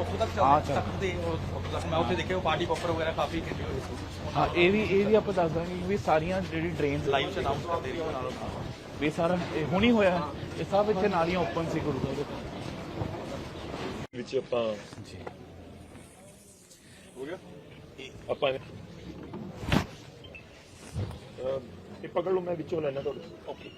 ਉੱਥੋਂ ਤੱਕ ਹਾਂ, ਚੱਲ। ਤੱਕ ਦੇ ਉਹ- ਉੱਥੋਂ ਤੱਕ। ਮੈਂ ਉੱਥੇ ਦੇਖਿਆ ਉਹ ਪਾਰਟੀ ਪੋਪਰ ਵਗੈਰਾ ਕਾਫੀ ਖਿੱਚੇ ਹੋਏ ਸੀ। ਹਾਂ ਇਹ ਵੀ ਇਹ ਵੀ ਆਪਾਂ ਦੱਸ ਦਾਂਗੇ ਵੀ ਸਾਰੀਆਂ ਜਿਹੜੀ ਡਰੇਨਸ ਲਾਈਵ ਚ ਅਨਾਉਂਸ ਕਰਦੇ ਰਹੀ ਨਾਲ ਵੀ ਸਾਰਾ ਇਹ ਹੁਣੀ ਹੋਇਆ ਹੈ। ਇਹ ਸਭ ਇੱਥੇ ਨਾਲੀਆਂ ਓਪਨ ਸੀ ਗੁਰੂ ਸਾਹਿਬ ਦੇ ਵਿੱਚ ਆਪਾਂ ਜੀ। ਹੋ ਗਿਆ? ਆਪਾਂ ਅਹ, ਇਹ ਪਕੜ ਲਓ ਮੈਂ ਵਿੱਚੋਂ ਲੈਣਾ ਤੁਹਾਡੇ ਓਕੇ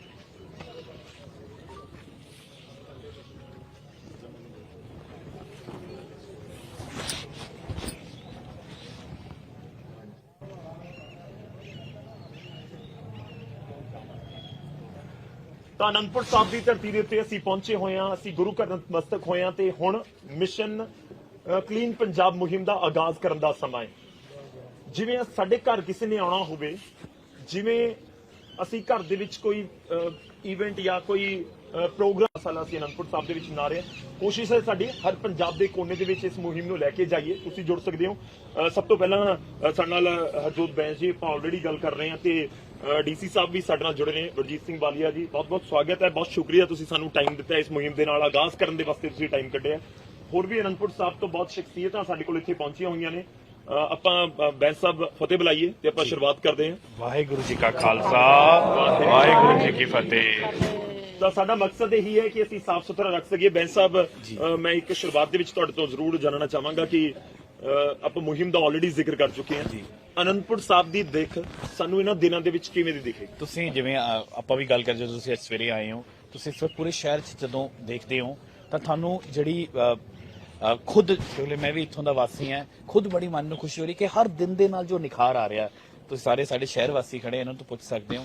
ਤਾਂ ਅਨੰਦਪੁਰ ਸਾਹਿਬ ਦੀ ਧਰਤੀ ਦੇ ਉੱਤੇ ਅਸੀਂ ਪਹੁੰਚੇ ਹੋਏ ਹਾਂ, ਅਸੀਂ ਗੁਰੂ ਘਰ ਨਤਮਸਤਕ ਹੋਏ ਹਾਂ ਤੇ ਹੁਣ ਮਿਸ਼ਨ ਕਲੀਨ ਪੰਜਾਬ ਮੁਹਿੰਮ ਦਾ ਆਗਾਜ਼ ਕਰਨ ਦਾ ਸਮਾਂ ਹੈ। ਜਿਵੇਂ ਸਾਡੇ ਘਰ ਕਿਸੇ ਨੇ ਆਉਣਾ ਹੋਵੇ, ਜਿਵੇਂ ਅਸੀਂ ਘਰ ਦੇ ਵਿੱਚ ਕੋਈ ਇਵੈਂਟ ਜਾਂ ਕੋਈ ਪ੍ਰੋਗਰਾਮ ਸਾਲਾ ਅਸੀਂ ਅਨੰਦਪੁਰ ਸਾਹਿਬ ਦੇ ਵਿੱਚ ਮਨਾ ਰਹੇ ਹਾਂ। ਕੋਸ਼ਿਸ਼ ਹੈ ਸਾਡੀ ਹਰ ਪੰਜਾਬ ਦੇ ਕੋਨੇ ਦੇ ਵਿੱਚ ਇਸ ਮੁਹਿੰਮ ਨੂੰ ਲੈ ਕੇ ਜਾਈਏ। ਤੁਸੀਂ ਜੁੜ ਸਕਦੇ ਹੋ। ਸਭ ਤੋਂ ਪਹਿਲਾਂ ਸਾਡੇ ਨਾਲ ਹਰਜੋਤ ਬੈਂਸ ਜੀ ਆਪਾਂ ਆਲਰੇਡੀ ਗੱਲ ਕਰ ਰਹੇ ਹਾਂ ਤੇ ਡੀਸੀ ਸਾਹਿਬ ਵੀ ਸਾਡੇ ਨਾਲ ਜੁੜੇ ਨੇ ਗੁਰਜੀਤ ਸਿੰਘ ਬਾਲੀਆ ਜੀ। ਬਹੁਤ ਬਹੁਤ ਸਵਾਗਤ ਹੈ। ਬਹੁਤ ਸ਼ੁਕਰੀਆ ਤੁਸੀਂ ਸਾਨੂੰ ਟਾਈਮ ਦਿੱਤਾ ਇਸ ਮੁਹਿੰਮ ਦੇ ਨਾਲ। ਆਗਾਜ਼ ਕਰਨ ਦੇ ਵਾਸਤੇ ਤੁਸੀਂ ਟਾਈਮ ਕੱਢਿਆ। ਹੋਰ ਵੀ ਅਨੰਦਪੁਰ ਸਾਹਿਬ ਤੋਂ ਬਹੁਤ ਸ਼ਖਸੀਅਤਾਂ ਸਾਡੇ ਕੋਲ ਇੱਥੇ ਪਹੁੰਚੀਆਂ ਹੋਈਆਂ ਨੇ। ਆਪਾਂ ਬੈਂਸ ਸਾਹਿਬ ਫਤਿਹ ਬੁਲਾਈਏ ਤੇ ਆਪਾਂ ਸ਼ੁਰੂਆਤ ਕਰਦੇ ਹਾਂ। ਵਾਹਿਗੁਰੂ ਜੀ ਕਾ ਖਾਲਸਾ ਵਾਹਿਗੁਰੂ ਜੀ ਕੀ ਫਤਿਹ। ਤਾਂ ਸਾਡਾ ਮਕਸਦ ਇਹੀ ਹੈ ਕਿ ਅਸੀਂ ਸਾਫ਼ ਸੁਥਰਾ ਰੱਖ ਸਕੀਏ। ਬੈਂਸ ਸਾਹਿਬ ਮੈਂ ਇੱਕ ਸ਼ੁਰੂਆਤ ਦੇ ਵਿੱਚ ਤੁਹਾਡੇ ਤੋਂ ਜ਼ਰੂਰ ਜਾਣਨਾ ਚਾਹਾਂਗਾ ਕਿ ਆਪਾਂ ਮੁਹਿੰਮ ਦਾ ਆਲਰੇਡੀ ਜ਼ਿਕਰ ਕਰ ਚੁੱਕੇ ਹਾਂ। ਜੀ। ਅਨੰਦਪੁਰ ਸਾਹਿਬ ਦੀ ਦਿੱਖ ਸਾਨੂੰ ਇਹਨਾਂ ਦਿਨਾਂ ਦੇ ਵਿੱਚ ਕਿਵੇਂ ਦੀ ਦਿਖੇ ਤੁਸੀਂ ਜਿਵੇਂ ਆਪਾਂ ਵੀ ਗੱਲ ਕਰ ਜਦੋਂ ਤੁਸੀਂ ਅੱਜ ਸਵੇਰੇ ਆਏ ਹੋ ਤੁਸੀਂ ਵਕਤ ਪੂਰੇ ਸ਼ਹਿਰ 'ਚ ਜਦੋਂ ਦੇਖਦੇ ਹੋ ਤਾਂ ਤੁਹਾਨੂੰ ਜਿਹੜੀ ਖੁਦ ਕਿਉਂਕਿ ਮੈਂ ਵੀ ਇੱਥੋਂ ਦਾ ਵਾਸੀ ਹਾਂ ਖੁਦ ਬੜੀ ਮਨ ਨੂੰ ਖੁਸ਼ੀ ਹੋ ਰਹੀ ਕਿ ਹਰ ਦਿਨ ਦੇ ਨਾਲ ਜੋ ਨਿਖਾਰ ਆ ਰਿਹਾ ਤੁਸੀਂ ਸਾਰੇ ਸਾਡੇ ਸ਼ਹਿਰ ਵਾਸੀ ਖੜੇ ਇਹਨਾਂ ਤੋਂ ਪੁੱਛ ਸਕਦੇ ਹੋ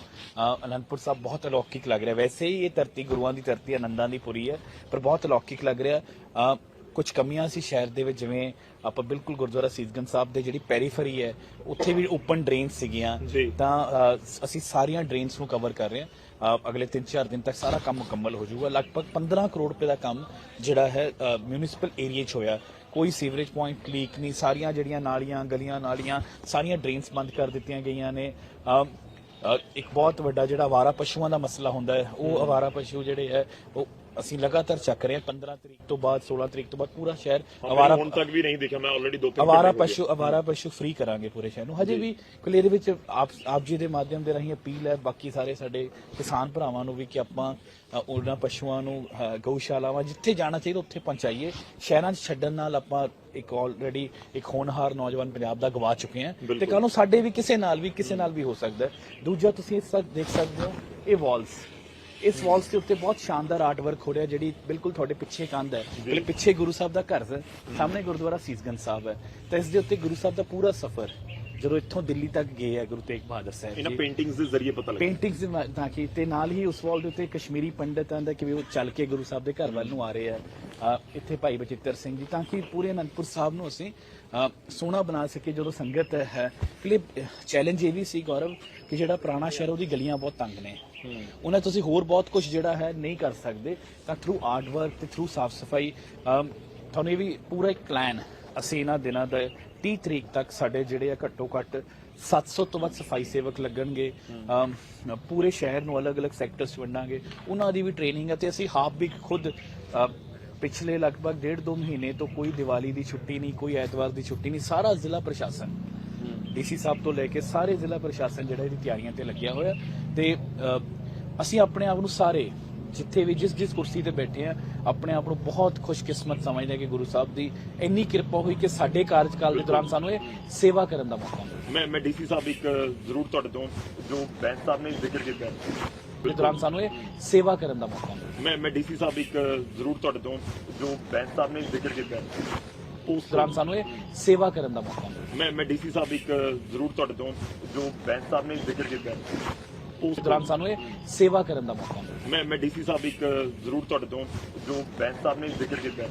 ਅਨੰਦਪੁਰ ਸਾਹਿਬ ਬਹੁਤ ਅਲੌਕਿਕ ਲੱਗ ਰਿਹਾ ਵੈਸੇ ਹੀ ਇਹ ਧਰਤੀ ਗੁਰੂਆਂ ਦੀ ਧਰਤੀ ਆਨੰਦਾਂ ਦੀ ਪੁਰੀ ਹੈ ਪਰ ਬਹੁਤ ਅਲੌਕਿਕ ਲੱਗ ਰਿਹਾ ਕੁਝ ਕਮੀਆਂ ਸੀ ਸ਼ਹਿਰ ਦੇ ਵਿੱਚ ਜਿਵੇਂ ਆਪਾਂ ਬਿਲਕੁਲ ਗੁਰਦੁਆਰਾ ਸੀਸਗੰਜ ਸਾਹਿਬ ਦੇ ਜਿਹੜੀ ਪੈਰੀਫਰੀ ਹੈ ਉੱਥੇ ਵੀ ਓਪਨ ਡਰੇਨ ਸੀਗੀਆਂ। ਤਾਂ ਅਸੀਂ ਸਾਰੀਆਂ ਡਰੇਨਸ ਨੂੰ ਕਵਰ ਕਰ ਰਹੇ ਹਾਂ ਅਗਲੇ 3-4 ਦਿਨ ਤੱਕ ਸਾਰਾ ਕੰਮ ਮੁਕੰਮਲ ਹੋ ਜਾਊਗਾ ਲਗਭਗ 15 ਕਰੋੜ ਰੁਪਏ ਦਾ ਕੰਮ ਜਿਹੜਾ ਹੈ ਮਿਊਨਿਸਪਲ ਏਰੀਆ 'ਚ ਹੋਇਆ ਕੋਈ ਸੀਵਰੇਜ ਪੁਆਇੰਟ ਲੀਕ ਨਹੀਂ, ਸਾਰੀਆਂ ਜਿਹੜੀਆਂ ਨਾਲੀਆਂ, ਗਲੀਆਂ ਨਾਲੀਆਂ, ਸਾਰੀਆਂ ਡਰੇਨਸ ਬੰਦ ਕਰ ਦਿੱਤੀਆਂ ਗਈਆਂ ਨੇ। ਇੱਕ ਬਹੁਤ ਵੱਡਾ ਜਿਹੜਾ ਆਵਾਰਾ ਪਸ਼ੂਆਂ ਦਾ ਮਸਲਾ ਹੁੰਦਾ ਹੈ, ਉਹ ਆਵਾਰਾ ਪਸ਼ੂ ਜਿਹੜੇ ਹੈ, ਉਹ ਅਸੀਂ ਲਗਾਤਾਰ ਚੱਕ ਰਹੇ ਹਾਂ 15 ਤਰੀਕ ਤੋਂ ਬਾਅਦ 16 ਤਰੀਕ ਤੋਂ ਬਾਅਦ ਪੂਰਾ ਸ਼ਹਿਰ ਆਵਾਰਾ ਹੁਣ ਤੱਕ ਵੀ ਨਹੀਂ ਦੇਖਿਆ ਮੈਂ ਆਲਰੇਡੀ ਦੋ ਤਿੰਨ ਗਏ। ਪਸ਼ੂ ਅਵਾਰਾ ਪਸ਼ੂ ਫ੍ਰੀ ਕਰਾਂਗੇ ਪੂਰੇ ਸ਼ਹਿਰ ਨੂੰ ਹਜੇ ਵੀ ਕੋਲ ਇਹਦੇ ਵਿੱਚ ਆਪ ਆਪ ਜੀ ਦੇ ਮਾਧਿਅਮ ਦੇ ਰਾਹੀਂ ਅਪੀਲ ਹੈ ਬਾਕੀ ਸਾਰੇ ਸਾਡੇ ਕਿਸਾਨ ਭਰਾਵਾਂ ਨੂੰ ਵੀ ਕਿ ਆਪਾਂ ਉਹਨਾਂ ਪਸ਼ੂਆਂ ਨੂੰ ਗਊਸ਼ਾਲਾਵਾਂ ਜਿੱਥੇ ਜਾਣਾ ਚਾਹੀਦਾ ਉੱਥੇ ਪਹੁੰਚਾਈਏ ਸ਼ਹਿਰਾਂ 'ਚ ਛੱਡਣ ਨਾਲ ਆਪਾਂ ਇੱਕ ਆਲਰੇਡੀ ਇੱਕ ਹੋਣਹਾਰ ਨੌਜਵਾਨ ਪੰਜਾਬ ਦਾ ਗਵਾ ਚੁੱਕੇ ਹਾਂ ਤੇ। ਕੱਲ ਨੂੰ ਸਾਡੇ ਵੀ ਕਿਸੇ ਨਾਲ ਵੀ ਕਿਸੇ ਨਾਲ ਵੀ ਹੋ ਸਕਦਾ। ਦੂਜਾ ਤੁਸੀਂ ਇਸ ਦੇਖ ਸਕਦੇ ਹੋ ਇਹ ਵਾਲਸ ਇਸ ਵਾਲਸ ਦੇ ਉੱਤੇ ਬਹੁਤ ਸ਼ਾਨਦਾਰ ਆਰਟ ਵਰਕ ਹੋ ਰਿਹਾ ਜਿਹੜੀ ਬਿਲਕੁਲ ਤੁਹਾਡੇ ਪਿੱਛੇ ਕੰਧ ਹੈ। ਜਿਹੜੇ ਪਿੱਛੇ ਗੁਰੂ ਸਾਹਿਬ ਦਾ ਘਰ ਹੈ ਸਾਹਮਣੇ ਗੁਰਦੁਆਰਾ ਸੀਸਗੰਜ ਸਾਹਿਬ ਹੈ। ਤਾਂ ਇਸ ਦੇ ਉੱਤੇ ਗੁਰੂ ਸਾਹਿਬ ਦਾ ਪੂਰਾ ਸਫ਼ਰ ਜਦੋਂ ਇੱਥੋਂ ਦਿੱਲੀ ਤੱਕ ਗਏ ਹੈ ਗੁਰੂ ਤੇਗ ਬਹਾਦਰ ਸਾਹਿਬ ਇਹਨਾਂ ਜੀ। ਪੇਂਟਿੰਗਸ ਦੇ ਜ਼ਰੀਏ ਪਤਾ ਲੱਗਦਾ ਪੇਂਟਿੰਗਸ ਦੇ ਤਾਂ ਕਿ ਤੇ ਨਾਲ ਹੀ ਉਸ ਵਾਲ ਦੇ ਉੱਤੇ ਕਸ਼ਮੀਰੀ ਪੰਡਤਾਂ ਦਾ ਕਿਵੇਂ ਉਹ ਚੱਲ ਕੇ ਗੁਰੂ ਸਾਹਿਬ ਦੇ ਘਰ ਵੱਲ ਨੂੰ ਆ ਰਹੇ ਆ ਅ, ਇੱਥੇ ਭਾਈ ਬਚਿੱਤਰ ਸਿੰਘ ਜੀ ਤਾਂ ਕਿ ਪੂਰੇ ਅਨੰਦਪੁਰ ਸਾਹਿਬ ਨੂੰ ਅਸੀਂ ਅ, ਸੋਹਣਾ ਬਣਾ ਸਕੀਏ ਜਦੋਂ ਸੰਗਤ ਹੈ। ਕਿ ਚੈਲੰਜ ਇਹ ਵੀ ਸੀ ਗੌਰਵ ਕਿ ਜਿਹੜਾ ਪੁਰਾਣਾ ਸ਼ਹਿਰ ਉਹਦੀ ਗਲੀਆਂ ਬਹੁਤ ਤੰਗ ਨੇ। ਉਹਨਾਂ ਤੁਸੀਂ ਹੋਰ ਬਹੁਤ ਕੁਝ ਜਿਹੜਾ ਹੈ ਨਹੀਂ ਕਰ ਸਕਦੇ। ਤਾਂ ਥਰੂ ਆਰਟ ਵਰਕ ਤੇ ਥਰੂ ਸਾਫ਼ ਸਫ਼ਾਈ ਤੁਹਾਨੂੰ ਇਹ ਵੀ ਪੂਰਾ ਇੱਕ ਪਲਾਨ ਅਸੀਂ ਇਹਨਾਂ ਦਿਨਾਂ ਦਾ 30 ਤਰੀਕ ਤੱਕ ਸਾਡੇ ਜਿਹੜੇ ਆ ਘੱਟੋ ਘੱਟ 700 ਤੋਂ ਵੱਧ ਸਫ਼ਾਈ ਸੇਵਕ ਲੱਗਣਗੇ। ਪੂਰੇ ਸ਼ਹਿਰ ਨੂੰ ਅਲੱਗ-ਅਲੱਗ ਸੈਕਟਰਸ ਵੰਡਾਂਗੇ। ਉਹਨਾਂ ਦੀ ਵੀ ਟ੍ਰੇਨਿੰਗ ਹੈ ਤੇ ਅਸੀਂ ਹਾਫ ਵੀ ਖੁਦ ਪਿਛਲੇ ਲਗਭਗ ਡੇਢ ਦੋ ਮਹੀਨੇ ਤੋਂ ਕੋਈ ਦੀਵਾਲੀ ਦੀ ਛੁੱਟੀ ਨਹੀਂ ਕੋਈ ਐਤਵਾਰ ਦੀ ਛੁੱਟੀ ਨਹੀਂ ਸਾਰਾ ਜ਼ਿਲ੍ਹਾ ਪ੍ਰਸ਼ਾਸਨ ਡੀਸੀ ਸਾਹਿਬ ਤੋਂ ਲੈ ਕੇ ਸਾਰੇ ਜ਼ਿਲ੍ਹਾ ਪ੍ਰਸ਼ਾਸਨ ਜਿਹੜਾ ਇਹਦੀ ਤਿਆਰੀਆਂ ਤੇ ਲੱਗਿਆ ਹੋਇਆ ਤੇ ਅਸੀਂ ਆਪਣੇ ਆਪ ਨੂੰ ਸਾਰੇ ਜਿੱਥੇ ਵੀ ਜਿਸ ਜਿਸ ਕੁਰਸੀ ਤੇ ਬੈਠੇ ਆ ਆਪਣੇ ਆਪ ਨੂੰ ਬਹੁਤ ਖੁਸ਼ਕਿਸਮਤ ਸਮਝਦੇ ਕਿ ਗੁਰੂ ਸਾਹਿਬ ਦੀ ਇੰਨੀ ਕਿਰਪਾ ਹੋਈ ਕਿ ਸਾਡੇ ਕਾਰਜਕਾਲ ਦੇ ਦੌਰਾਨ ਸਾਨੂੰ ਇਹ ਸੇਵਾ ਕਰਨ ਦਾ ਮੌਕਾ ਮਿਲਿਆ ਮੈਂ ਮੈਂ ਡੀਸੀ ਸਾਹਿਬ ਇੱਕ ਜ਼ਰੂਰ ਤੁਹਾਡੇ ਤੋਂ ਜੋ ਬੈਂਸ ਸਾਹਿਬ ਨੇ ਜ਼ਿਕਰ ਕੀਤਾ ਹੈ। ਦੇ ਦੌਰਾਨ ਸਾਨੂੰ ਇਹ ਸੇਵਾ ਕਰਨ ਦਾ ਮੌਕਾ ਮਿਲਿਆ ਮੈਂ ਮੈਂ ਡੀਸੀ ਸਾਹਿਬ ਇੱਕ ਜ਼ਰੂਰ ਤੁਹਾਡੇ ਤੋਂ ਜੋ ਬੈਂਸ ਸਾਹਿਬ ਨੇ ਜ਼ਿਕਰ ਕੀਤਾ ਹੈ। ਉਸ ਦੌਰਾਨ ਸਾਨੂੰ ਇਹ ਸੇਵਾ ਕਰਨ ਦਾ ਮੌਕਾ ਮਿਲਿਆ ਮੈਂ ਮੈਂ ਡੀਸੀ ਸਾਹਿਬ ਇੱਕ ਜ਼ਰੂਰ ਤੁਹਾਡੇ ਤੋਂ ਜੋ ਬੈਂਸ ਸਾਹਿਬ ਨੇ ਜ਼ਿਕਰ ਕੀਤਾ। ਉਸ ਦੌਰਾਨ ਸਾਨੂੰ ਇਹ ਸੇਵਾ ਕਰਨ ਦਾ ਮੌਕਾ ਮਿਲਿਆ ਮੈਂ ਮੈਂ ਡੀਸੀ ਸਾਹਿਬ ਇੱਕ ਜ਼ਰੂਰ ਤੁਹਾਡੇ ਤੋਂ ਜੋ ਬੈਂਸ ਸਾਹਿਬ ਨੇ ਜ਼ਿਕਰ ਕੀਤਾ।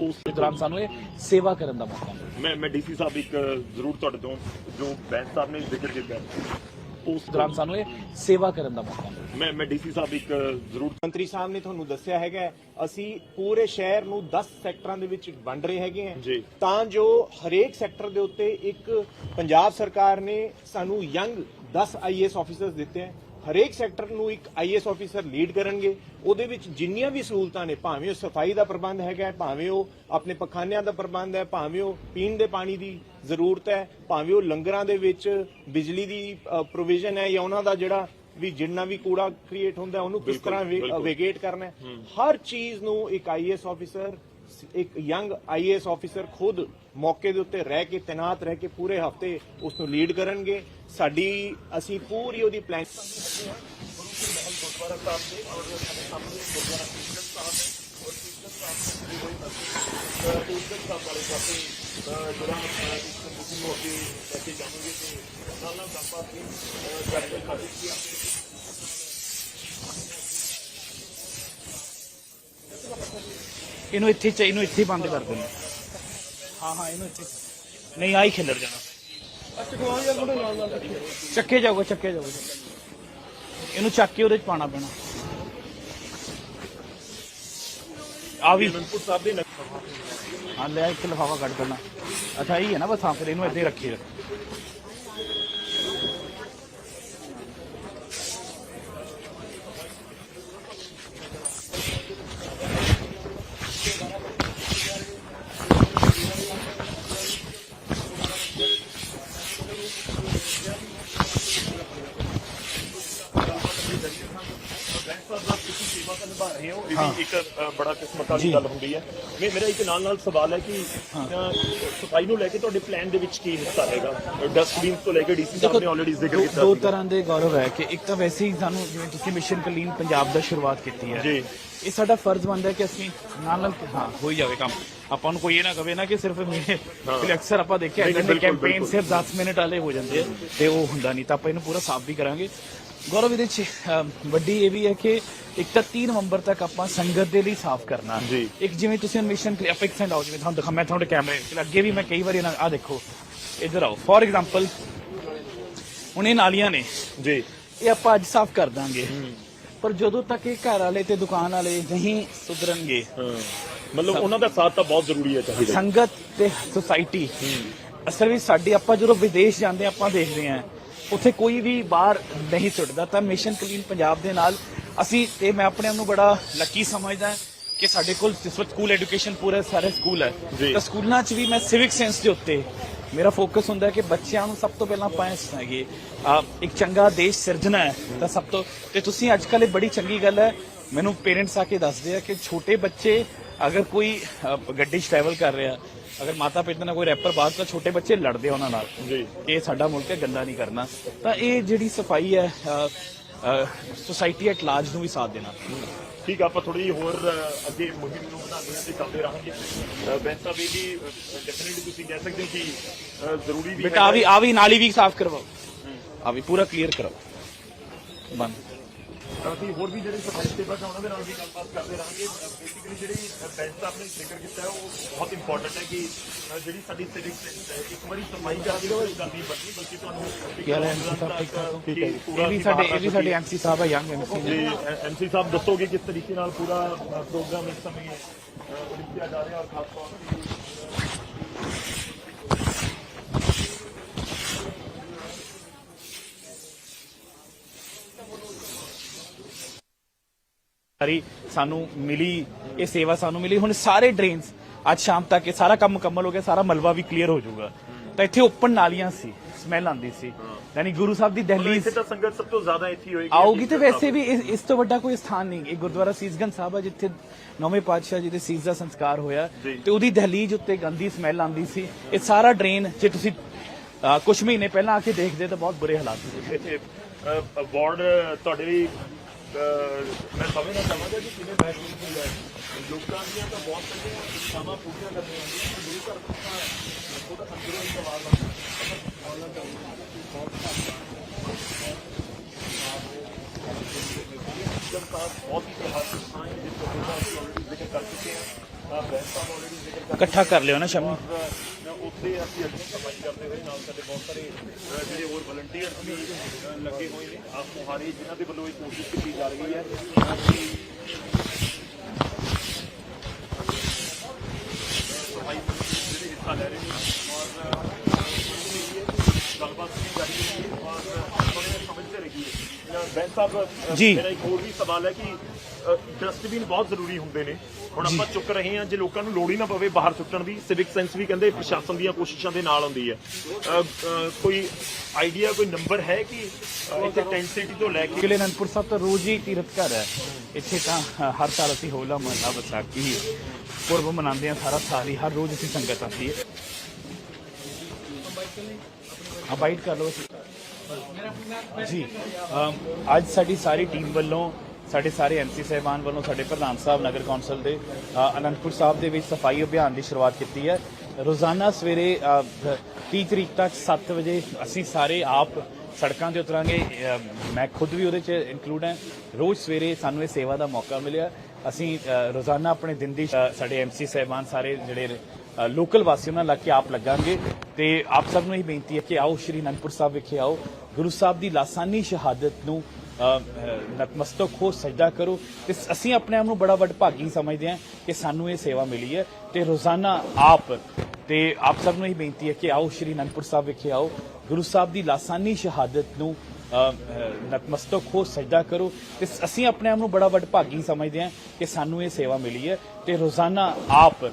ਉਸ ਦੌਰਾਨ ਸਾਨੂੰ ਇਹ ਸੇਵਾ ਕਰਨ ਦਾ ਮੌਕਾ ਮਿਲਿਆ ਮੈਂ ਮੈਂ ਡੀਸੀ ਸਾਹਿਬ ਇੱਕ ਜ਼ਰੂਰ ਤੁਹਾਡੇ ਤੋਂ ਜੋ ਬੈਂਸ ਸਾਹਿਬ ਨੇ ਜ਼ਿਕਰ ਕੀਤਾ। ਉਸ ਦੌਰਾਨ ਸਾਨੂੰ ਇਹ ਸੇਵਾ ਕਰਨ ਦਾ ਮੌਕਾ ਮਿਲਿਆ। ਮੈਂ ਮੈਂ ਡੀਸੀ ਸਾਹਿਬ ਇੱਕ ਜ਼ਰੂਰ ਮੰਤਰੀ ਸਾਹਿਬ ਨੇ ਤੁਹਾਨੂੰ ਦੱਸਿਆ ਹੈਗਾ ਅਸੀਂ ਪੂਰੇ ਸ਼ਹਿਰ ਨੂੰ 10 ਸੈਕਟਰਾਂ ਦੇ ਵਿੱਚ ਵੰਡ ਰਹੇ ਹੈਗੇ ਹਾਂ। ਤਾਂ ਜੋ ਹਰੇਕ ਸੈਕਟਰ ਦੇ ਉੱਤੇ ਇੱਕ ਪੰਜਾਬ ਸਰਕਾਰ ਨੇ ਸਾਨੂੰ ਯੰਗ 10 ਆਈਏਐਸ ਆਫੀਸਰਸ ਦਿੱਤੇ ਹੈ। ਹਰੇਕ ਸੈਕਟਰ ਨੂੰ ਇੱਕ ਆਈਐਸ ਆਫੀਸਰ ਲੀਡ ਕਰਨਗੇ। ਉਹਦੇ ਵਿੱਚ ਜਿੰਨੀਆਂ ਵੀ ਸਹੂਲਤਾਂ ਨੇ ਭਾਵੇਂ ਉਹ ਸਫ਼ਾਈ ਦਾ ਪ੍ਰਬੰਧ ਹੈਗਾ ਭਾਵੇਂ ਉਹ ਆਪਣੇ ਪਖਾਨਿਆਂ ਦਾ ਪ੍ਰਬੰਧ ਹੈ ਭਾਵੇਂ ਉਹ ਪੀਣ ਦੇ ਪਾਣੀ ਦੀ ਜ਼ਰੂਰਤ ਹੈ ਭਾਵੇਂ ਉਹ ਲੰਗਰਾਂ ਦੇ ਵਿੱਚ ਬਿਜਲੀ ਦੀ ਪ੍ਰੋਵੀਜ਼ਨ ਹੈ ਜਾਂ ਉਹਨਾਂ ਦਾ ਜਿਹੜਾ ਵੀ ਜਿੰਨਾ ਵੀ ਕੂੜਾ ਕ੍ਰੀਏਟ ਹੁੰਦਾ ਉਹਨੂੰ ਕਿਸ ਤਰ੍ਹਾਂ ਵੇਗੇਟ ਕਰਨਾ ਹੈ। ਹਰ ਚੀਜ਼ ਨੂੰ ਇੱਕ ਆਈਐਸ ਆਫੀਸਰ ਇੱਕ ਯੰਗ ਆਈਏਐਸ ਆਫੀਸਰ ਖੁਦ ਮੌਕੇ ਦੇ ਉੱਤੇ ਰਹਿ ਕੇ, ਤੈਨਾਤ ਰਹਿ ਕੇ ਪੂਰੇ ਹਫ਼ਤੇ ਉਸ ਨੂੰ ਲੀਡ ਕਰਨਗੇ। ਸਾਡੀ, ਅਸੀਂ ਪੂਰੀ ਉਹਦੀ ਪਲਾਨ ਇਹਨੂੰ ਇੱਥੇ ਚ ਇਹਨੂੰ ਇੱਥੇ ਬੰਦ ਕਰ ਦੇਣਾ ਹਾਂ ਹਾਂ, ਇਹਨੂੰ ਇੱਥੇ ਨਹੀਂ ਆਈ ਖਿਲਰ ਜਾਣਾ। ਚੱਕੇ ਜਾਊਗਾ ਚੱਕੇ ਜਾਊਗਾ। ਇਹਨੂੰ ਚੱਕ ਕੇ ਉਹਦੇ ਚ ਪਾਣਾ ਪੈਣਾ। ਆ ਵੀ। ਹਾਂ, ਲੈ, ਇੱਕ ਲਫਾਫਾ ਕੱਢ ਦੇਣਾ। ਅੱਛਾ, ਇਹ ਹੈ ਨਾ ਬਸ, ਹਾਂ, ਫਿਰ ਇਹਨੂੰ ਇੱਥੇ ਰੱਖੀ ਰੱਖ। ਰਹੇ ਹੋ। ਇਹ ਵੀ ਇੱਕ ਅ, ਬੜਾ ਕਿਸਮਤ ਵਾਲੀ ਗੱਲ ਹੁੰਦੀ ਹੈ। ਮੇ- ਮੇਰਾ ਇੱਕ ਨਾਲ ਨਾਲ ਸਵਾਲ ਹੈ ਕਿ ਅ, ਸਫ਼ਾਈ ਨੂੰ ਲੈ ਕੇ ਤੁਹਾਡੇ ਪਲਾਨ ਦੇ ਵਿੱਚ ਕੀ ਹਿੱਸਾ ਰਹੇਗਾ? ਡਸਟਬਿਨ ਤੋਂ ਲੈ ਕੇ ਡੀਸੀ ਸਾਹਿਬ ਨੇ ਆਲਰੇਡੀ ਜ਼ਿਕਰ ਦੋ- ਕੀਤਾ ਦੋ ਸੀਗਾ। ਤਰ੍ਹਾਂ ਦੇ ਗੌਰਵ ਹੈ ਕਿ ਇੱਕ ਤਾਂ ਵੈਸੇ ਹੀ ਸਾਨੂੰ ਜਿਵੇਂ ਤੁਸੀਂ ਮਿਸ਼ਨ ਕਲੀਨ ਪੰਜਾਬ ਦਾ ਸ਼ੁਰੂਆਤ ਕੀਤੀ ਹੈ। ਜੀ। ਇਹ ਸਾਡਾ ਫਰਜ਼ ਬਣਦਾ ਹੈ ਕਿ ਅਸੀਂ ਨਾਲ ਨਾਲ ਹਾਂ ਹੋ ਹੀ ਜਾਵੇ ਕੰਮ। ਆਪਾਂ ਨੂੰ ਕੋਈ ਇਹ ਨਾ ਕਵੇ ਨਾ ਕਿ ਸਿਰਫ ਮੇਰੇ ਕਿ ਅਕਸਰ ਆਪਾਂ ਦੇਖਿਆ ਇਦਾਂ ਦੇ ਕੈਂਪੇਨ। ਸਿਰਫ 10 ਮਿੰਟ ਵਾਲੇ ਹੋ ਜਾਂਦੇ ਆ ਤੇ ਉਹ ਹੁੰਦਾ ਨਹੀਂ ਤਾਂ ਆਪਾਂ ਇਹਨੂੰ ਪੂਰਾ ਸਾਫ਼ ਵੀ ਕਰਾਂਗੇ। ਗੌਰਵ ਇਹਦੇ ਚ ਵੱਡੀ ਇਹ ਵੀ ਹੈ ਕਿ ਇੱਕ ਤਾਂ 3 ਨਵੰਬਰ ਤੱਕ ਆਪਾਂ ਸੰਗਤ ਦੇ ਲਈ ਸਾਫ਼ ਕਰਨਾ। ਇੱਕ ਜਿਵੇਂ ਤੁਸੀਂ ਮਿਸ਼ਨ ਇੱਕ ਸੈਂਡ ਆਓ ਜਿਵੇਂ ਤੁਹਾਨੂੰ ਦਿਖਾ ਮੈਂ ਤੁਹਾਡੇ ਕੈਮਰੇ ਅੱਗੇ ਵੀ ਮੈਂ ਕਈ ਵਾਰੀ ਆ ਦੇਖੋ ਇੱਧਰ ਆਓ। ਫੋਰ ਐਗਜ਼ਾਮਪਲ ਹੁਣ ਇਹ ਨਾਲੀਆਂ ਨੇ। ਜੀ। ਇਹ ਆਪਾਂ ਅੱਜ ਸਾਫ਼ ਕਰ ਦਾਂਗੇ। ਪਰ ਜਦੋਂ ਤੱਕ ਇਹ ਘਰ ਵਾਲੇ ਤੇ ਦੁਕਾਨ ਵਾਲੇ ਨਹੀਂ ਸੁਧਰਨਗੇ ਹਾਂ। ਮਤਲਬ ਉਹਨਾਂ ਦਾ ਸਾਥ ਤਾਂ ਬਹੁਤ ਜ਼ਰੂਰੀ ਹੈ ਚਾਹੀਦਾ। ਸੰਗਤ ਤੇ ਸੁਸਾਇਟੀ ਅਸਲ ਵਿੱਚ ਸਾਡੀ ਆਪਾਂ ਜਦੋਂ ਵਿਦੇਸ਼ ਜਾਂਦੇ ਆਪਾਂ ਦੇਖਦੇ ਹਾਂ ਉੱਥੇ ਕੋਈ ਵੀ ਬਾਹਰ ਨਹੀਂ ਸੁੱਟਦਾ ਤਾਂ ਮਿਸ਼ਨ ਕਲੀਨ ਪੰਜਾਬ ਦੇ ਨਾਲ ਅਸੀਂ ਤੇ ਮੈਂ ਆਪਣੇ ਆਪ ਨੂੰ ਬੜਾ ਲੱਕੀ ਸਮਝਦਾ ਕਿ ਸਾਡੇ ਕੋਲ ਇਸ ਵਕਤ ਸਕੂਲ ਐਜੂਕੇਸ਼ਨ ਪੂਰੇ ਸਾਰੇ ਸਕੂਲ ਹੈ। ਤਾਂ ਸਕੂਲਾਂ 'ਚ ਵੀ ਮੈਂ ਸਿਵਿਕ ਸੈਂਸ ਦੇ ਉੱਤੇ ਮੇਰਾ ਫੋਕਸ ਹੁੰਦਾ ਹੈ ਕਿ ਬੱਚਿਆਂ ਨੂੰ ਸਭ ਤੋਂ ਪਹਿਲਾਂ ਇਹ ਹੈਗੇ ਇੱਕ ਚੰਗਾ ਦੇਸ਼ ਸਿਰਜਣਾ ਹੈ ਤਾਂ ਸਭ ਤੋਂ ਤੇ ਤੁਸੀਂ ਅੱਜ ਕੱਲ੍ਹ ਇਹ ਬੜੀ ਚੰਗੀ ਗੱਲ ਹੈ ਮੈਨੂੰ ਪੇਰੈਂਟਸ ਆ ਕੇ ਦੱਸਦੇ ਆ ਕਿ ਛੋਟੇ ਬੱਚੇ ਅਗਰ ਕੋਈ ਗੱਡੀ 'ਚ ਟਰੈਵਲ ਕਰ ਰਿਹਾ ਅਗਰ ਮਾਤਾ ਪਿਤਾ ਨਾਲ ਕੋਈ ਰੈਪਰ ਬਾਤ ਤਾਂ ਛੋਟੇ ਬੱਚੇ ਲੜਦੇ ਆ ਉਹਨਾਂ ਨਾਲ ਜੀ। ਇਹ ਸਾਡਾ ਮੁਲਕ ਹੈ ਗੰਦਾ ਨਹੀਂ ਕਰਨਾ। ਤਾਂ ਇਹ ਜਿਹੜੀ ਸਫ਼ਾਈ ਹੈ ਸੋਸਾਇਟੀ ਐਟ ਲਾਰਜ ਨੂੰ ਵੀ ਸਾਥ ਦੇਣਾ। ਠੀਕ ਆਪਾਂ ਥੋੜੀ ਜਿਹੀ ਹੋਰ ਅੱਗੇ ਮੁਹਿੰਮ ਨੂੰ ਵਧਾਉਂਦੇ ਹਾਂ ਤੇ ਚੱਲਦੇ ਰਹਾਂਗੇ। ਬੈਂਸਾ ਵੀ ਜੀ ਡੈਫੀਨਿਟਲੀ ਤੁਸੀਂ ਕਹਿ ਸਕਦੇ ਹੋ ਕਿ ਜ਼ਰੂਰੀ ਵੀ ਬੇਟਾ ਆ ਵੀ ਆ ਵੀ ਨਾਲੀ ਵੀ ਸਾਫ਼ ਕਰਵਾਓ। ਆ ਵੀ ਪੂਰਾ ਕਲੀਅਰ ਕਰਵਾਓ। ਬੰਦ। ਅਸੀਂ ਹੋਰ ਵੀ ਜਿਹੜੇ ਸਫ਼ਾਈ ਸੇਵਕ ਆ ਉਹਨਾਂ ਦੇ ਨਾਲ ਵੀ ਗੱਲਬਾਤ ਕਰਦੇ ਰਹਾਂਗੇ। ਬੇਸਿਕਲੀ ਜਿਹੜੀ ਬੈਂਚ ਦਾ ਆਪਣੇ ਜ਼ਿਕਰ ਕੀਤਾ ਹੈ ਉਹ ਬਹੁਤ ਇੰਪੋਰਟੈਂਟ ਹੈ ਕਿ ਜਿਹੜੀ ਸਾਡੀ ਸਿਵਿਕ ਸੈਂਸ ਹੈ ਇੱਕ ਵਾਰੀ ਸਫ਼ਾਈ ਕਰ ਦਿਓ ਇਹ ਗੱਲ ਨਹੀਂ ਬਣਨੀ ਬਲਕਿ ਤੁਹਾਨੂੰ ਸਾਹਿਬ ਠੀਕ ਕਿ ਇਹ ਵੀ ਸਾਡੇ ਇਹ ਵੀ ਸਾਡੇ ਐਮਸੀ ਸਾਹਿਬ ਆ young MC ji MC sahib ਦੱਸੋਗੇ ਕਿਸ ਤਰੀਕੇ ਨਾਲ ਪੂਰਾ ਪ੍ਰੋਗਰਾਮ ਇਸ ਸਮੇਂ ਉਲੀਕਿਆ ਜਾ ਰਿਹਾ ਔਰ ਖਾਸ ਤੌਰ ਤੇ ਸਾਰੀ ਸਾਨੂੰ ਮਿਲੀ ਇਹ ਸੇਵਾ ਸਾਨੂੰ ਮਿਲੀ। ਹੁਣ ਸਾਰੇ ਡਰੇਨਸ ਅੱਜ ਸ਼ਾਮ ਤੱਕ ਇਹ ਸਾਰਾ ਕੰਮ ਮੁਕੰਮਲ ਹੋ ਗਿਆ ਸਾਰਾ ਮਲਬਾ ਵੀ ਕਲੀਅਰ ਹੋ ਜਾਊਗਾ। ਤਾਂ ਇੱਥੇ ਓਪਨ ਨਾਲੀਆਂ ਸੀ ਸਮੈਲ ਆਉਂਦੀ ਸੀ। ਯਾਨੀ ਗੁਰੂ ਸਾਹਿਬ ਦੀ ਦਹਲੀਜ਼ ਇੱਥੇ ਤਾਂ ਸੰਗਤ ਸਭ ਤੋਂ ਜ਼ਿਆਦਾ ਇੱਥੇ ਹੋਏਗੀ ਆਉਗੀ ਤੇ ਵੈਸੇ ਵੀ ਇਸ ਇਸ ਤੋਂ ਵੱਡਾ ਕੋਈ ਸਥਾਨ ਨਹੀਂ। ਇਹ ਗੁਰਦੁਆਰਾ ਸੀਸਗੰਜ ਸਾਹਿਬ ਆ ਜਿੱਥੇ ਨੌਵੇਂ ਪਾਤਸ਼ਾਹ ਜੀ ਦੇ ਸੀਸ ਦਾ ਸੰਸਕਾਰ ਹੋਇਆ। ਤੇ ਉਹਦੀ ਦਹਲੀਜ਼ ਉੱਤੇ ਗੰਦੀ ਸਮੈਲ ਆਉਂਦੀ ਸੀ। ਇਹ ਸਾਰਾ ਡਰੇਨ ਜੇ ਤੁਸੀਂ ਕੁਝ ਮਹੀਨੇ ਪਹਿਲਾਂ ਆ ਕੇ ਦੇਖਦੇ ਤਾਂ ਬਹੁਤ ਬੁਰੇ ਹਾਲਾਤ ਸੀ। ਇੱਥੇ ਅਵਾਰਡ ਤੁਹਾਡੇ ਲਈ ਮੈਂ ਸਮਝਣਾ ਚਾਹਾਂਗਾ ਕਿ ਕਿਵੇਂ ਮਹਿਸੂਸ ਹੁੰਦਾ ਹੈ ਲੋਕਾਂ ਦੀਆਂ ਤਾਂ ਬਹੁਤ ਸਾਰੀਆਂ ਇੱਛਾਵਾਂ ਪੂਰੀਆਂ ਕਰਨੀਆਂ ਹੁੰਦੀਆਂ ਪਰ ਗੁਰੂ ਘਰ ਤੋਂ ਤਾਂ ਉਹਦਾ ਅੰਦਰੋਂ ਹੀ ਸਵਾਲ ਆਉਂਦਾ ਜਦ ਤੱਕ ਬਹੁਤ ਹੀ ਇਤਿਹਾਸਿਕ ਥਾਂ ਹੈ ਜਿਸ ਤੋਂ ਪਹਿਲਾਂ ਅਸੀਂ ਆਲਰੇਡੀ ਜ਼ਿਕਰ ਕਰ ਚੁੱਕੇ ਹਾਂ ਬੈਂਕਾਂ ਨੂੰ ਆਲਰੇਡੀ ਜ਼ਿਕਰ ਕਰ ਇਕੱਠਾ ਕਰ ਲਿਓ ਨਾ ਸ਼ਮੀ ਔਰ ਉੱਥੇ ਅਸੀਂ ਅੱਗੇ ਸਫ਼ਾਈ ਕਰਦੇ ਹੋਏ ਨਾਲ ਸਾਡੇ ਬਹੁਤ ਸਾਰੇ ਜਿਹੜੇ ਹੋਰ ਵਲੰਟੀਅਰਸ ਵੀ ਲੱਗੇ ਹੋਏ ਨੇ ਆਪ ਮੁਹਾਰੇ ਜਿਨ੍ਹਾਂ ਦੇ ਵੱਲੋਂ ਇਹ ਕੋਸ਼ਿਸ਼ ਕੀਤੀ ਜਾ ਰਹੀ ਹੈ ਸਫ਼ਾਈ ਜਿਹੜੇ ਹਿੱਸਾ ਲੈ ਰਹੇ ਨੇ ਔਰ ਗੱਲਬਾਤ ਵੀ ਜਾਰੀ ਹੈ ਔਰ ਸਮਝਦੇ ਰਹੀਏ ਬੈਂਸ ਸਾਹਿਬ। ਮੇਰਾ ਇੱਕ ਹੋਰ ਵੀ ਸਵਾਲ ਹੈ ਕਿ ਡਸਟਬਿਨ ਬਹੁਤ ਜ਼ਰੂਰੀ ਹੁੰਦੇ ਨੇ। ਹੁਣ ਆਪਾਂ ਚੁੱਕ ਰਹੇ ਹਾਂ ਜੇ ਲੋਕਾਂ ਨੂੰ ਲੋੜ ਹੀ ਨਾ ਪਵੇ ਬਾਹਰ ਸੁੱਟਣ ਦੀ ਸਿਵਿਕ ਸੈਂਸ ਵੀ ਕਹਿੰਦੇ ਪ੍ਰਸ਼ਾਸਨ ਦੀਆਂ ਕੋਸ਼ਿਸ਼ਾਂ ਦੇ ਨਾਲ ਹੁੰਦੀ ਹੈ। ਕੋਈ ਆਈਡੀਆ ਕੋਈ ਨੰਬਰ ਹੈ ਕਿ ਇੱਥੇ ਟੈਂਟ ਸਿਟੀ ਤੋਂ ਲੈ ਕੇ ਕਿਲੇ ਅਨੰਦਪੁਰ ਸਾਹਿਬ ਤਾਂ ਰੋਜ਼ ਹੀ ਤੀਰਥ ਘਰ ਹੈ। ਇੱਥੇ ਤਾਂ ਹਰ ਸਾਲ ਅਸੀਂ ਹੋਲਾ ਮਹੱਲਾ ਵਿਸਾਖੀ ਪੁਰਬ ਮਨਾਉਂਦੇ ਹਾਂ ਸਾਰਾ ਸਾਲ ਹੀ। ਹਰ ਰੋਜ਼ ਅਸੀਂ ਸੰਗਤ ਆਉਂਦੀ ਹੈ। ਬਾਈਟ ਕਰ ਲਓ। ਜੀ ਅੱਜ ਸਾਡੀ ਸਾਰੀ ਟੀਮ ਵੱਲੋਂ ਸਾਡੇ ਸਾਰੇ ਐਮਸੀ ਸਹਿਬਾਨ ਵੱਲੋਂ ਸਾਡੇ ਪ੍ਰਧਾਨ ਸਾਹਿਬ ਨਗਰ ਕੌਂਸਲ ਦੇ ਅਨੰਦਪੁਰ ਸਾਹਿਬ ਦੇ ਵਿੱਚ ਸਫ਼ਾਈ ਅਭਿਆਨ ਦੀ ਸ਼ੁਰੂਆਤ ਕੀਤੀ ਹੈ। ਰੋਜ਼ਾਨਾ ਸਵੇਰੇ ਅ, 30 ਤਰੀਕ ਤੱਕ 7 ਵਜੇ ਅਸੀਂ ਸਾਰੇ ਆਪ ਸੜਕਾਂ ਤੇ ਉਤਰਾਂਗੇ। ਮੈਂ ਖੁਦ ਵੀ ਉਹਦੇ 'ਚ ਇਨਕਲੂਡ ਹਾਂ। ਰੋਜ਼ ਸਵੇਰੇ ਸਾਨੂੰ ਇਹ ਸੇਵਾ ਦਾ ਮੌਕਾ ਮਿਲਿਆ। ਅਸੀਂ ਰੋਜ਼ਾਨਾ ਆਪਣੇ ਦਿਨ ਦੀ ਅ, ਸਾਡੇ ਐਮਸੀ ਸਹਿਬਾਨ ਸਾਰੇ ਜਿਹੜੇ ਲੋਕਲ ਵਾਸੀਆਂ ਨਾਲ ਲੱਗ ਕੇ ਆਪ ਲੱਗਾਂਗੇ। ਤੇ ਆਪ ਸਭ ਨੂੰ ਇਹ ਬੇਨਤੀ ਹੈ ਕਿ ਆਓ ਸ਼੍ਰੀ ਅਨੰਦਪੁਰ ਸਾਹਿਬ ਵਿਖੇ ਆਓ। ਗੁਰੂ ਸਾਹਿਬ ਦੀ ਲਾਸਾਨੀ ਸ਼ਹਾਦਤ ਨੂੰ ਨਤਮਸਤਕ ਹੋ ਸਜਦਾ ਕਰੋ ਤੇ ਅਸੀਂ ਆਪਣੇ ਆਪ ਨੂੰ ਬੜਾ ਵੱਡ ਭਾਗੀ ਸਮਝਦੇ ਹਾਂ ਕਿ ਸਾਨੂੰ ਇਹ ਸੇਵਾ ਮਿਲੀ ਹੈ ਤੇ ਰੋਜ਼ਾਨਾ ਆਪ ਤੇ ਆਪ ਸਭ ਨੂੰ ਇਹ ਬੇਨਤੀ ਹੈ ਕਿ ਆਓ ਸ਼੍ਰੀ ਅਨੰਦਪੁਰ ਸਾਹਿਬ ਵਿਖੇ ਆਓ, ਗੁਰੂ ਸਾਹਿਬ ਦੀ ਲਾਸਾਨੀ ਸ਼ਹਾਦਤ ਨੂੰ ਨਤਮਸਤਕ ਹੋ ਸਜਦਾ ਕਰੋ ਤੇ ਅਸੀਂ ਆਪਣੇ ਆਪ ਨੂੰ ਬੜਾ ਵੱਡ ਭਾਗੀ ਸਮਝਦੇ ਹਾਂ ਕਿ ਸਾਨੂੰ ਇਹ ਸੇਵਾ ਮਿਲੀ ਹੈ ਤੇ ਰੋਜ਼ਾਨਾ ਆਪ